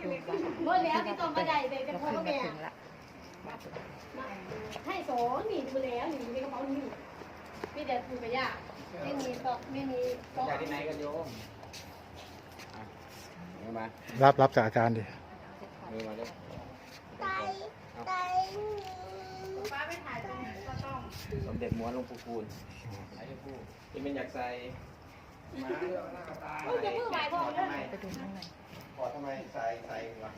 คือเมื่อแล้วที่ต้องมาได้ไปเป็นพ่อแม่ถึงให้สองหนีดูแล้วหนีในกระเป๋าหนีไม่ด็กปูกระยากไม่มีตอกไม่มีตอกจาที่ไหนกันโยมรับรับจากอาจารย์ดิเไตไตป้าไปถ่ายตรงไหนก็ต้องสมเด็จม้วนลงปูคูนไอ้ที่เป็นอยากใส่มาเลือกหน้ากระตาไปดูข้างใน ขอทำไมใส่ใส่วะ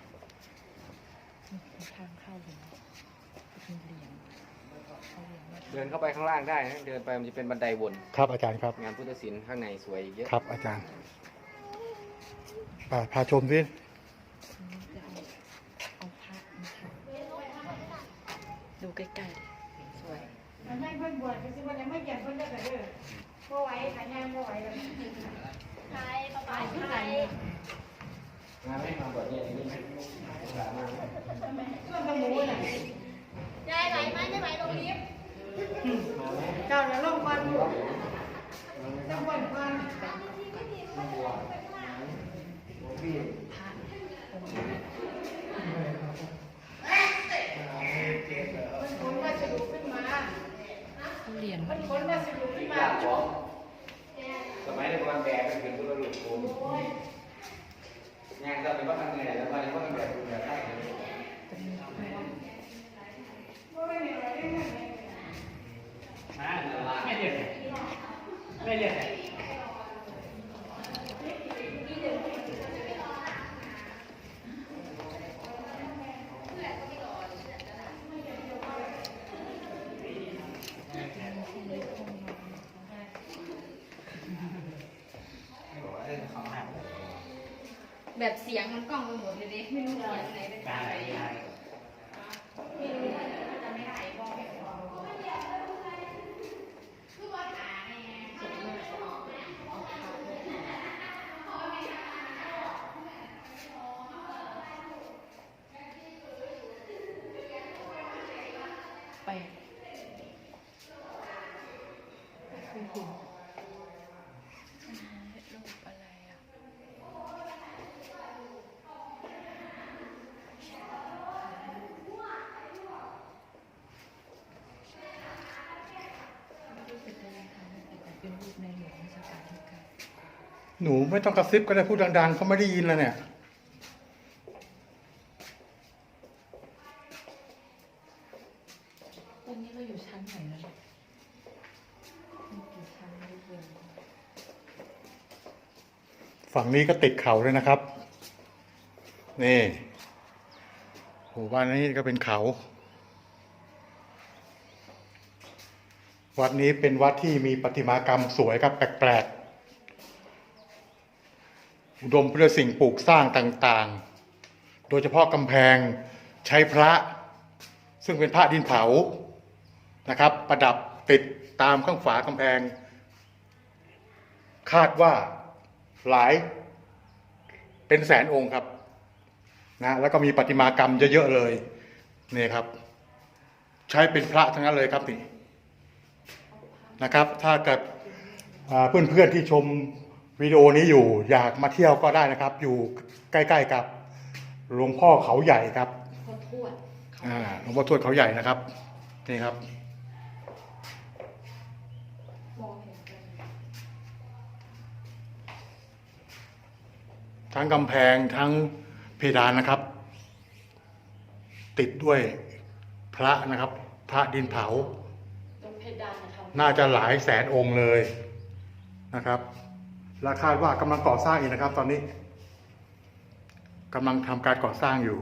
ทางเข้าเลยนะเป็นเหรียญเอาเหรียญมาเดินเข้าไปข้างล่างได้นะเดินไปมันจะเป็นบันไดวนครับอาจารย์ครับงานพุทธศิลป์ข้างในสวยเยอะครับอาจารย์พาพาชมสิจะเอาเอาพระมาทำดูใกล้ๆดิสวยมันไม่เพิ่งบวชก็คือว่ายังไม่เกี่ยนเพิ่งได้แต่เด้อพ่อไหวขายงานพ่อไหวเลยใช่ป้าป้าใช่งานไม่ทำแบบนี้อย่างนี้ไหมสามารถเพื่อนกระมูน่ะยายไหวไหมไม่ไหวลงลิฟต์เจ้าจะลงวันอยู่จะบ่นวันพระองค์นี้มันขนวัสดุขึ้นมาเรียญมันขนวัสดุขึ้นมาสมัยในวันแบกเป็นถึงพุทธรูปภูมิ งานเราเป็นว่าทำไงแล้วมาในว่าทำแบบคุณแบบใต้เลยเป็นเนื้อผ้าไม่เรียกไม่เรียก แบบเสียงมันกล้องไปหมดเลยดิไม่รู้เสียงไหนเป็นใครไม่รู้จะไม่ได้บอกไม่บอกไปไม่เห็นรูปอะไรอะ เป็นอะไรคะแต่ เป็นรูปในหลวงรัชกาลที่เก้าหนูไม่ต้องกระซิบก็ได้พูดดังๆเขาไม่ได้ยินแล้วเนี่ย ตอนนี้เราอยู่ชั้นไหนแล้วเนี่ยมีกี่ชั้นไม่รู้เลยฝั่งนี้ก็ติดเขาเลยนะครับ นี่หมู่บ้านนี้ก็เป็นเขา วัดนี้เป็นวัดที่มีประติมากรรมสวยครับแปลกๆอุดมไปด้วยสิ่งปลูกสร้างต่างๆ โดยเฉพาะกำแพงใช้พระ ซึ่งเป็นพระดินเผานะครับ ประดับติดตามข้างฝากำแพง คาดว่าหลายเป็นแสนองค์ครับนะแล้วก็มีประติมากรรมเยอะๆเลยนี่ครับ ใช้เป็นพระทั้งนั้นเลยครับนี่ นะครับ ถ้าเกิดอ่าเพื่อนๆที่ชมวิดีโอนี้อยู่อยากมาเที่ยวก็ได้นะครับ อยู่ใกล้ๆกับหลวงพ่อเขาใหญ่ครับขอทวดอ่าหลวงพ่อทวดเขาใหญ่นะครับนี่ครับมองเห็นกันทั้งกำแพงทั้งเพดานนะครับ ติดด้วยพระนะครับ พระดินเผาตรงเพ ดานนะครับน่าจะหลายแสนองค์เลยนะครับ และคาดว่ากำลังก่อสร้างอีกนะครับ ตอนนี้กำลังทำการก่อสร้างอยู่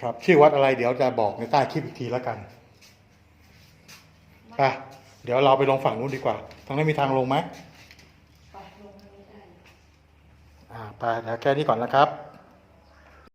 ครับชื่อวัดอะไรเดี๋ยวจะบอกในใต้คลิปอีกทีแล้วกันไปเดี๋ยวเราไปลงฝั่งนู้นดีกว่าทางนั้นมีทางลงไหมไปลงทางนี้ได้อ่าไปแล้วแค่นี้ก่อนนะครับ